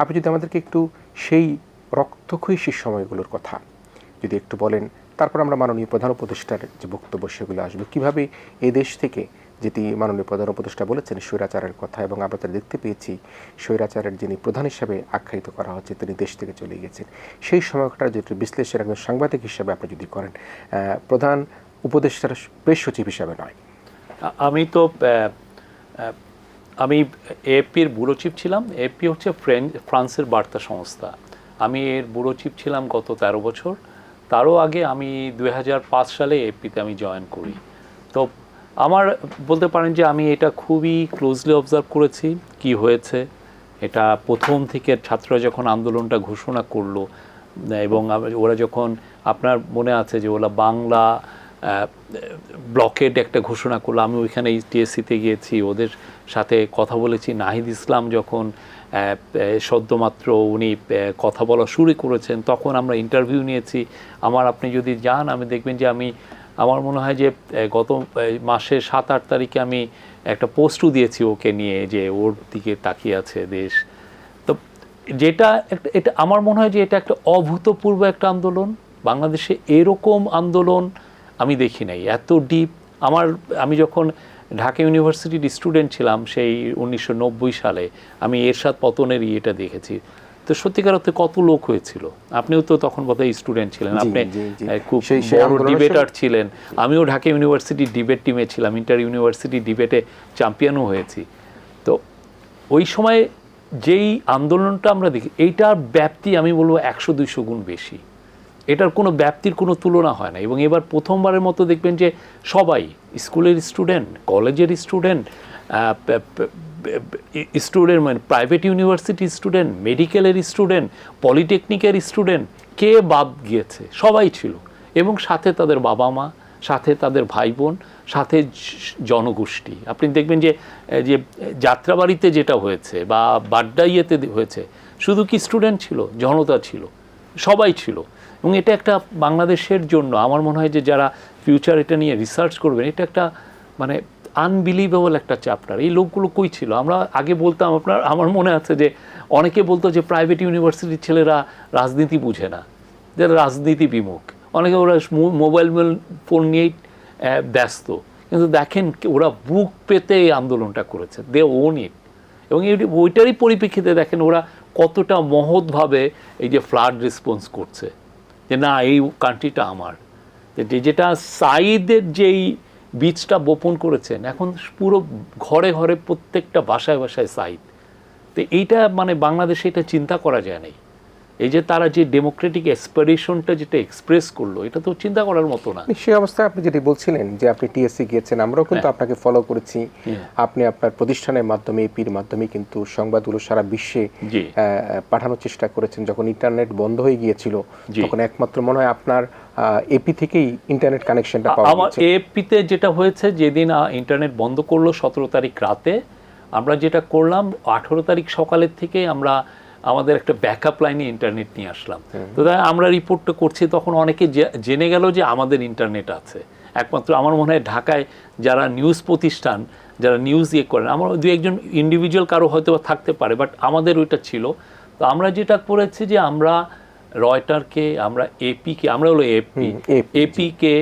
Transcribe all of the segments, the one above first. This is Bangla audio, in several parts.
আপনি যদি আমাদেরকে একটু সেই রক্তক্ষয়ী সেই সময়গুলোর কথা যদি একটু বলেন, তারপর আমরা মাননীয় প্রধান উপদেষ্টার যে বক্তব্য সেগুলো আসবে। কীভাবে এই দেশ থেকে যেটি মাননীয় প্রধান উপদেষ্টা বলেছেন স্বৈরাচারের কথা এবং আমরা তার দেখতে পেয়েছি, স্বৈরাচারের যিনি প্রধান হিসাবে আখ্যায়িত করা হচ্ছে, তিনি দেশ থেকে চলে গেছেন সেই সময়টার যেটি বিশ্লেষণ একজন সাংবাদিক হিসাবে আপনি যদি করেন প্রধান উপদেষ্টার প্রেস সচিব হিসাবে নয়। আমি তো আমি এপির ব্যুরো চিফ ছিলাম। এপি হচ্ছে ফ্রেঞ্চ, ফ্রান্সের বার্তা সংস্থা। আমি এর ব্যুরো চিফ ছিলাম গত তেরো বছর। তারও আগে আমি দু হাজার পাঁচ সালে এপিতে আমি জয়েন করি। তো আমার বলতে পারেন যে আমি এটা খুবই ক্লোজলি অবজার্ভ করেছি, কি হয়েছে। এটা প্রথম থেকে ছাত্ররা যখন আন্দোলনটা ঘোষণা করল, এবং ওরা যখন আপনার মনে আছে যে ওরা বাংলা ব্লকেড একটা ঘোষণা করল আমি ওইখানে টিএসসিতে গিয়েছি, ওদের সাথে কথা বলেছি। নাহিদ ইসলাম যখন সদ্যমাত্র উনি কথা বলা শুরু করেছেন, তখন আমরা ইন্টারভিউ নিয়েছি। আমার আপনি যদি যান, আমি দেখবেন যে আমি, আমার মনে হয় যে গত মাসের সাত আট তারিখে আমি একটা পোস্টও দিয়েছি ওকে নিয়ে, যে ওর দিকে তাকিয়ে আছে দেশ। তো যেটা এটা, আমার মনে হয় যে এটা একটা অভূতপূর্ব একটা আন্দোলন। বাংলাদেশে এরকম আন্দোলন আমি দেখি নাই। এত ডিপ আমার আমি যখন ঢাকা ইউনিভার্সিটির স্টুডেন্ট ছিলাম সেই উনিশশো নব্বই সালে আমি এরশাদ পতনের ইয়েটা দেখেছি। তো সত্যিকার অর্থে কত লোক হয়েছিল? আপনিও তো তখন বোধহয় স্টুডেন্ট ছিলেন। আপনি খুব বড় ডিবেটার ছিলেন। আমিও ঢাকা ইউনিভার্সিটির ডিবেট টিমে ছিলাম ইন্টার ইউনিভার্সিটি ডিবেটে চ্যাম্পিয়নও হয়েছি। তো ওই সময় যেই আন্দোলনটা আমরা দেখি এইটার ব্যাপ্তি আমি বলব একশো দুইশো গুণ বেশি। এটার কোনো ব্যাপ্তির কোনো তুলনা হয় না। এবং এবার প্রথমবারের মতো দেখবেন যে সবাই, স্কুলের স্টুডেন্ট, কলেজের স্টুডেন্ট স্টুডেন্ট মানে প্রাইভেট ইউনিভার্সিটি স্টুডেন্ট, মেডিকেলের স্টুডেন্ট, পলিটেকনিকের স্টুডেন্ট, কে বাদ গিয়েছে? সবাই ছিল। এবং সাথে তাদের বাবা মা, সাথে তাদের ভাই বোন সাথে জনগোষ্ঠী। আপনি দেখবেন যে যে যাত্রাবাড়িতে যেটা হয়েছে বা বাড্ডা ইয়েতে হয়েছে, শুধু কি স্টুডেন্ট ছিল, জনতা ছিল, সবাই ছিল। এবং এটা একটা বাংলাদেশের জন্য, আমার মনে হয় যে যারা ফিউচার এটা নিয়ে রিসার্চ করবেন, এটা একটা মানে আনবিলিভেবল একটা চ্যাপ্টার এই লোকগুলো কই ছিল? আমরা আগে বলতাম, আপনার, আমার মনে আছে যে অনেকে বলতো যে প্রাইভেট ইউনিভার্সিটির ছেলেরা রাজনীতি বুঝে না যারা রাজনীতি বিমুখ। অনেকে ওরা মোবাইল মোবাইল ফোন নিয়েই ব্যস্ত। কিন্তু দেখেন, ওরা বুক পেতে এই আন্দোলনটা করেছে, দে ওন ইট। এবং ওইটারই পরিপ্রেক্ষিতে দেখেন ওরা কতটা মহৎভাবে এই যে ফ্লাড রেসপন্স করছে। যে না, এই কান্ট্রিটা আমার। যেটা সাইদের যেই বীজটা বপন করেছেন, এখন পুরো ঘরে ঘরে প্রত্যেকটা বাসায় বাসায় সাইদ তো এইটা মানে বাংলাদেশে এটা চিন্তা করা যায় নাই। এই যে তারা যে ডেমোক্রেটিক এক্সপারেশনটা যেটা এক্সপ্রেস করল এটা তো চিন্তা করার মতো না। সেই অবস্থায় আপনি যেটি বলছিলেন যে আপনি টিএসসি গিয়েছেন আমরাও কিন্তু আপনাকে ফলো করেছি। আপনি আপনার প্রতিষ্ঠানের মাধ্যমে এপির মাধ্যমে কিন্তু সংবাদগুলো সারা বিশ্বে পাঠানোর চেষ্টা করেছেন। যখন ইন্টারনেট বন্ধ হয়ে গিয়েছিল তখন একমাত্র মনে হয় আপনার এপি থেকেই ইন্টারনেট কানেকশনটা পাওয়া আমার এপিতে যেটা হয়েছে যেদিন ইন্টারনেট বন্ধ করল সতেরো তারিখ রাতে আমরা যেটা করলাম আঠেরো তারিখ সকালের থেকে আমরা আমাদের একটা ব্যাকআপ লাইনে ইন্টারনেট নিয়ে আসলাম। তো আমরা রিপোর্টটা করছি তখন অনেকে জেনে গেল যে আমাদের ইন্টারনেট আছে। একমাত্র আমার মনে হয় ঢাকায় যারা নিউজ প্রতিষ্ঠান যারা নিউজ ইয়ে করেন আমার দু একজন ইন্ডিভিজুয়াল কারও হয়তো থাকতে পারে বাট আমাদের ওইটা ছিল। তো আমরা যেটা করেছি যে আমরা রয়টারকে আমরা এপিকে আমরা হলো এপি এপিকে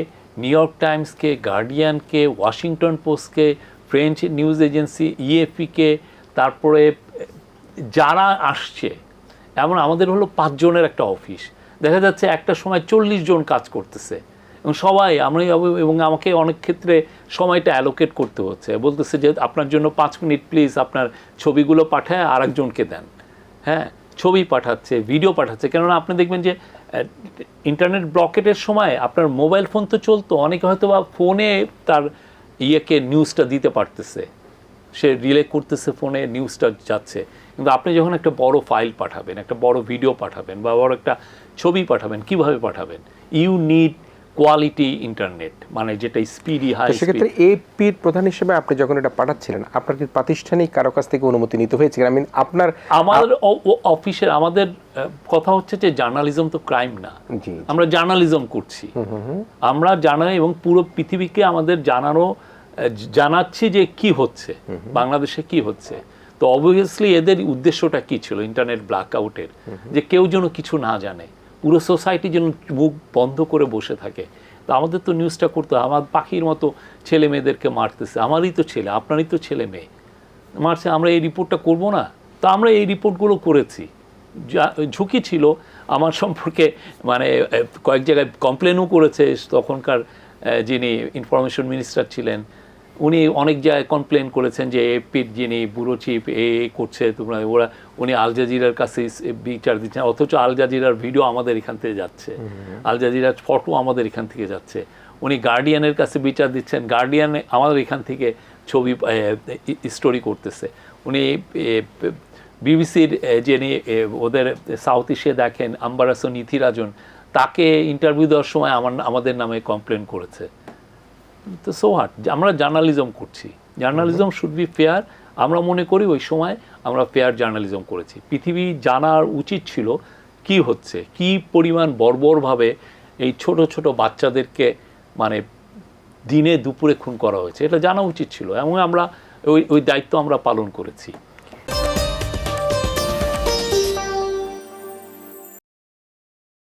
নিউ ইয়র্ক টাইমসকে গার্ডিয়ানকে ওয়াশিংটন পোস্টকে ফ্রেঞ্চ নিউজ এজেন্সি ইএফপিকে তারপরে যারা আসছে, এমন আমাদের হলো পাঁচজনের একটা অফিস। দেখা যাচ্ছে একটা সময় চল্লিশ জন কাজ করতেছে। এবং সবাই, আমি এবং আমাকে অনেক ক্ষেত্রে সময়টা অ্যালোকেট করতে হচ্ছে। বলতেছে যে, আপনার জন্য পাঁচ মিনিট প্লিজ আপনার ছবিগুলো পাঠায়, আরেকজনকে দেন। হ্যাঁ ছবি পাঠাচ্ছে ভিডিও পাঠাচ্ছে। কেননা আপনি দেখবেন যে ইন্টারনেট ব্লকেটের সময় আপনার মোবাইল ফোন তো চলতো, অনেকে হয়তো বা ফোনে তার ইয়েকে নিউজটা দিতে পারতেছে। সে রিলে করতেছে ফোনে নিউজটা যাচ্ছে। কিন্তু আপনি যখন একটা বড় ফাইল পাঠাবেন একটা বড় ভিডিও পাঠাবেন বা বড় একটা ছবি পাঠাবেন কীভাবে পাঠাবেন? ইউ নিড কোয়ালিটি ইন্টারনেট মানে যেটা স্পিডি হাই সেক্ষেত্রে এপির প্রধান হিসেবে আপনি যখন এটা পাঠাচ্ছিলেন আপনার কি প্রাতিষ্ঠানিক কারও কাছ থেকে অনুমতি নিতে হয়েছে আমি আপনার আমাদের অফিসের আমাদের কথা হচ্ছে যে জার্নালিজম তো ক্রাইম না। আমরা জার্নালিজম করছি। আমরা জানাই এবং পুরো পৃথিবীকে আমাদের জানানো জানাচ্ছি যে কি হচ্ছে বাংলাদেশে কি হচ্ছে। তো অবভিয়াসলি এদের উদ্দেশ্যটা কি ছিল? ইন্টারনেট ব্ল্যাকআউটের যে কেউ যেন কিছু না জানে। পুরো সোসাইটি যেন মুখ বন্ধ করে বসে থাকে। তো আমাদের তো নিউজটা করতে। আমার পাখির মতো ছেলে মেয়েদেরকে মারতেছে। আমারই তো ছেলে আপনারই তো ছেলে মেয়ে। মারছে আমরা এই রিপোর্টটা করব না? তো আমরা এই রিপোর্টগুলো করেছি। ঝুঁকি ছিল। আমার সম্পর্কে মানে কয়েক জায়গায় কমপ্লেনও করেছে। তখনকার যিনি ইনফরমেশন মিনিস্টার ছিলেন উনি অনেক জায়গায় কমপ্লেন করেছেন যে এপির যিনি ব্যুরো চিফ এ করছে তোমরা ওরা উনি আল জাজিরার কাছে বিচার দিচ্ছেন অথচ আল জাজিরার ভিডিও আমাদের এখান থেকে যাচ্ছে। আল জাজিরার ফটো আমাদের এখান থেকে যাচ্ছে। উনি গার্ডিয়ানের কাছে বিচার দিচ্ছেন গার্ডিয়ান আমাদের এখান থেকে ছবি স্টোরি করতেছে। উনি বিবিসির যিনি ওদের সাউথ এশিয়া দেখেন আম্বারাসো নীতিরাজন তাকে ইন্টারভিউ দেওয়ার সময় আমার আমাদের নামে কমপ্লেন করেছে। তো সো হাট আমরা জার্নালিজম করছি। জার্নালিজম শুড বি ফেয়ার আমরা মনে করি ওই সময় আমরা ফেয়ার জার্নালিজম করেছি। পৃথিবী জানার উচিত ছিল কি হচ্ছে কি পরিমাণ বর্বরভাবে এই ছোট ছোট বাচ্চাদেরকে মানে দিনে দুপুরে খুন করা হয়েছে এটা জানা উচিত ছিল। এবং আমরা ওই ওই দায়িত্ব আমরা পালন করেছি।